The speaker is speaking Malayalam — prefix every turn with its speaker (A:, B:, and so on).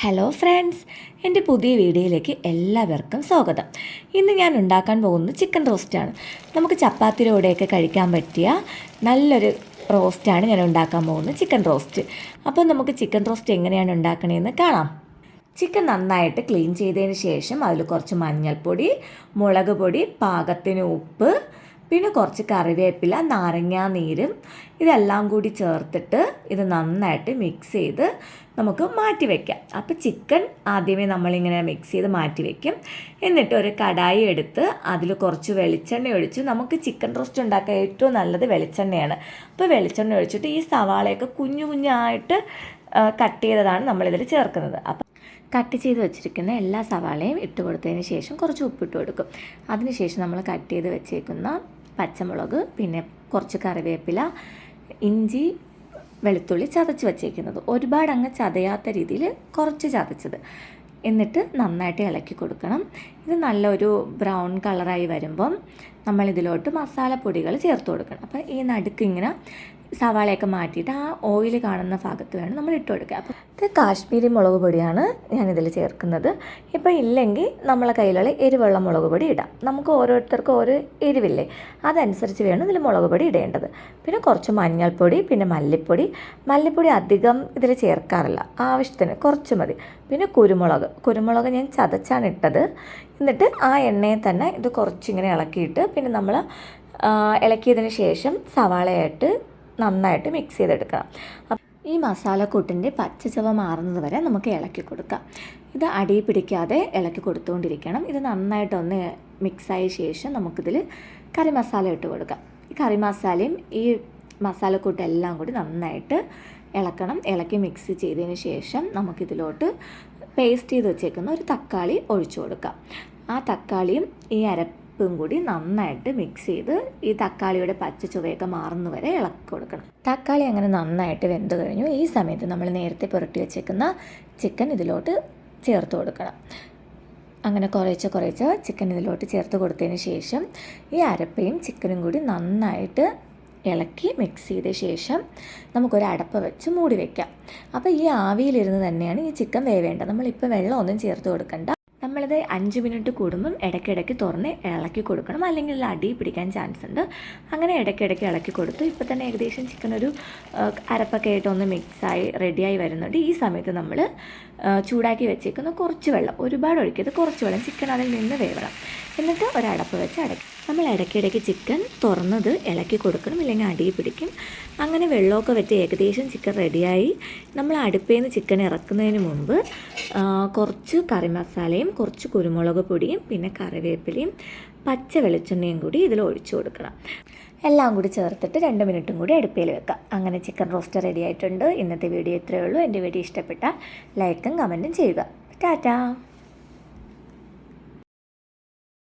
A: ഹലോ ഫ്രണ്ട്സ് എന്റെ പുതിയ വീഡിയോയിലേക്ക് എല്ലാവർക്കും സ്വാഗതം. ഇന്ന് ഞാൻ ഉണ്ടാക്കാൻ പോകുന്നത് ചിക്കൻ റോസ്റ്റാണ് നമുക്ക് ചപ്പാത്തിയുടെ കൂടെയൊക്കെ കഴിക്കാൻ പറ്റിയ നല്ലൊരു റോസ്റ്റാണ് ഞാൻ ഉണ്ടാക്കാൻ പോകുന്നത് ചിക്കൻ റോസ്റ്റ് അപ്പോൾ നമുക്ക് ചിക്കൻ റോസ്റ്റ് എങ്ങനെയാണ് ഉണ്ടാക്കണതെന്ന് കാണാം. ചിക്കൻ നന്നായിട്ട് ക്ലീൻ ചെയ്തതിന് ശേഷം അതിൽ കുറച്ച് മഞ്ഞൾപ്പൊടി മുളക് പൊടി പാകത്തിന് ഉപ്പ് പിന്നെ കുറച്ച് കറിവേപ്പില നാരങ്ങാ നീരും ഇതെല്ലാം കൂടി ചേർത്തിട്ട് ഇത് നന്നായിട്ട് മിക്സ് ചെയ്ത് നമുക്ക് മാറ്റി വയ്ക്കാം അപ്പോൾ ചിക്കൻ ആദ്യമേ നമ്മളിങ്ങനെ മിക്സ് ചെയ്ത് മാറ്റി വയ്ക്കും എന്നിട്ട് ഒരു കടായി എടുത്ത് അതിൽ കുറച്ച് വെളിച്ചെണ്ണ ഒഴിച്ച് നമുക്ക് ചിക്കൻ റോസ്റ്റ് ഉണ്ടാക്കാൻ ഏറ്റവും നല്ലത് വെളിച്ചെണ്ണയാണ്. അപ്പോൾ വെളിച്ചെണ്ണ ഒഴിച്ചിട്ട് ഈ സവാളയൊക്കെ കുഞ്ഞു കുഞ്ഞായിട്ട് കട്ട് ചെയ്തതാണ് നമ്മളിതിൽ ചേർക്കുന്നത്. അപ്പം കട്ട് ചെയ്ത് വെച്ചിരിക്കുന്ന എല്ലാ സവാളയും ഇട്ട് കൊടുത്തതിന് ശേഷം കുറച്ച് ഉപ്പിട്ട് കൊടുക്കും. അതിനുശേഷം നമ്മൾ കട്ട് ചെയ്ത് വെച്ചേക്കുന്ന പച്ചമുളക് പിന്നെ കുറച്ച് കറിവേപ്പില ഇഞ്ചി വെളുത്തുള്ളി ചതച്ച് വച്ചേക്കുന്നത്. ഒരുപാട് അങ്ങ് ചതയാത്ത രീതിയിൽ കുറച്ച് ചതച്ചത്. എന്നിട്ട് നന്നായിട്ട് ഇളക്കി കൊടുക്കണം. ഇത് നല്ലൊരു ബ്രൗൺ കളറായി വരുമ്പം നമ്മളിതിലോട്ട് മസാലപ്പൊടികൾ ചേർത്ത് കൊടുക്കണം. അപ്പോൾ ഈ നടുക്ക് ഇങ്ങനെ സവാളയൊക്കെ മാറ്റിയിട്ട് ആ ഓയിൽ കാണുന്ന ഭാഗത്ത് വേണം നമ്മൾ ഇട്ട് കൊടുക്കുക. അപ്പോൾ ഇത് കാശ്മീരി മുളക് പൊടിയാണ് ഞാനിതിൽ ചേർക്കുന്നത്. ഇപ്പോൾ ഇല്ലെങ്കിൽ നമ്മളെ കയ്യിലുള്ള എരിവുള്ള മുളക് പൊടി ഇടാം. നമുക്ക് ഓരോരുത്തർക്കും ഓരോ എരിവില്ലേ? അതനുസരിച്ച് വേണം ഇതിൽ മുളക് പൊടി ഇടേണ്ടത്. പിന്നെ കുറച്ച് മഞ്ഞൾപ്പൊടി പിന്നെ മല്ലിപ്പൊടി. മല്ലിപ്പൊടി അധികം ഇതിൽ ചേർക്കാറില്ല. ആവശ്യത്തിന് കുറച്ച് മതി. പിന്നെ കുരുമുളക്. കുരുമുളക് ഞാൻ ചതച്ചാണ് ഇട്ടത്. എന്നിട്ട് ആ എണ്ണയിൽ തന്നെ ഇത് കുറച്ചിങ്ങനെ ഇളക്കിയിട്ട് പിന്നെ നമ്മൾ ഇളക്കിയതിന് ശേഷം സവാളയായിട്ട് നന്നായിട്ട് മിക്സ് ചെയ്തെടുക്കണം. ഈ മസാലക്കൂട്ടിന്റെ പച്ചച്ചവ മാറുന്നത് വരെ നമുക്ക് ഇളക്കി കൊടുക്കാം. ഇത് അടി പിടിക്കാതെ ഇളക്കി കൊടുത്തുകൊണ്ടിരിക്കണം ഇത് നന്നായിട്ടൊന്ന് മിക്സായ ശേഷം നമുക്കിതിൽ കറി മസാല ഇട്ട് കൊടുക്കാം. ഈ കറി മസാലയും ഈ മസാലക്കൂട്ട് എല്ലാം കൂടി നന്നായിട്ട് ഇളക്കണം. ഇളക്കി മിക്സ് ചെയ്തതിന് ശേഷം നമുക്കിതിലോട്ട് പേസ്റ്റ് ചെയ്ത് വെച്ചേക്കുന്ന ഒരു തക്കാളി ഒഴിച്ചു കൊടുക്കാം. ആ തക്കാളിയും ഈ അരപ്പും കൂടി നന്നായിട്ട് മിക്സ് ചെയ്ത് ഈ തക്കാളിയുടെ പച്ച ചുവയൊക്കെ മാറുന്ന വരെ ഇളക്കി കൊടുക്കണം. തക്കാളി അങ്ങനെ നന്നായിട്ട് വെന്ത് കഴിഞ്ഞു. ഈ സമയത്ത് നമ്മൾ നേരത്തെ പുരട്ടി വെച്ചേക്കുന്ന ചിക്കൻ ഇതിലോട്ട് ചേർത്ത് കൊടുക്കണം. അങ്ങനെ കുറേശ്ശെ കുറേശ്ശെ ചിക്കൻ ഇതിലോട്ട് ചേർത്ത് കൊടുത്തതിന് ശേഷം ഈ അരപ്പയും ചിക്കനും കൂടി നന്നായിട്ട് ഇളക്കി മിക്സ് ചെയ്ത ശേഷം നമുക്കൊരു അടപ്പ് വെച്ച് മൂടി വയ്ക്കാം അപ്പോൾ ഈ ആവിയിലിരുന്ന് തന്നെയാണ് ഈ ചിക്കൻ വേവേണ്ടത്. നമ്മളിപ്പോൾ വെള്ളമൊന്നും ചേർത്ത് കൊടുക്കണ്ട. നമ്മളിത് അഞ്ച് മിനിറ്റ് കൂടുമ്പം ഇടയ്ക്കിടയ്ക്ക് തുറന്ന് ഇളക്കി കൊടുക്കണം. അല്ലെങ്കിൽ അടി പിടിക്കാൻ ചാൻസ് ഉണ്ട്. അങ്ങനെ ഇടയ്ക്കിടയ്ക്ക് ഇളക്കി കൊടുത്തു. ഇപ്പോൾ തന്നെ ഏകദേശം ചിക്കൻ ഒരു അരപ്പൊക്കെ ആയിട്ട് ഒന്ന് മിക്സായി റെഡിയായി വരുന്നുണ്ട്. ഈ സമയത്ത് നമ്മൾ ചൂടാക്കി വെച്ചേക്കുന്ന കുറച്ച് വെള്ളം ഒരുപാട് ഒഴിക്കരുത്. കുറച്ച് വെള്ളം ചിക്കൻ അതിൽ നിന്ന് വേവണം. എന്നിട്ട് ഒരടപ്പ് വെച്ച് അടയ്ക്കും. നമ്മൾ ഇടയ്ക്കിടയ്ക്ക് ചിക്കൻ തുറന്നത് ഇളക്കി കൊടുക്കണം ഇല്ലെങ്കിൽ അടിയിൽ പിടിക്കും. അങ്ങനെ വെള്ളമൊക്കെ വെച്ച് ഏകദേശം ചിക്കൻ റെഡിയായി. നമ്മൾ അടുപ്പേന്ന് ചിക്കൻ ഇറക്കുന്നതിന് മുമ്പ് കുറച്ച് കറി മസാലയും കുറച്ച് കുരുമുളക് പൊടിയും പിന്നെ കറിവേപ്പിലയും പച്ച വെളിച്ചെണ്ണയും കൂടി ഇതിൽ ഒഴിച്ചു കൊടുക്കണം. എല്ലാം കൂടി ചേർത്തിട്ട് രണ്ട് മിനിറ്റും കൂടി അടുപ്പിൽ വെക്കാം. അങ്ങനെ ചിക്കൻ റോസ്റ്റ് റെഡി ആയിട്ടുണ്ട്. ഇന്നത്തെ വീഡിയോ ഇത്രയേ ഉള്ളൂ. എന്റെ വീഡിയോ ഇഷ്ടപ്പെട്ടാൽ ലൈക്കും കമന്റും ചെയ്യുക. ടാറ്റാ!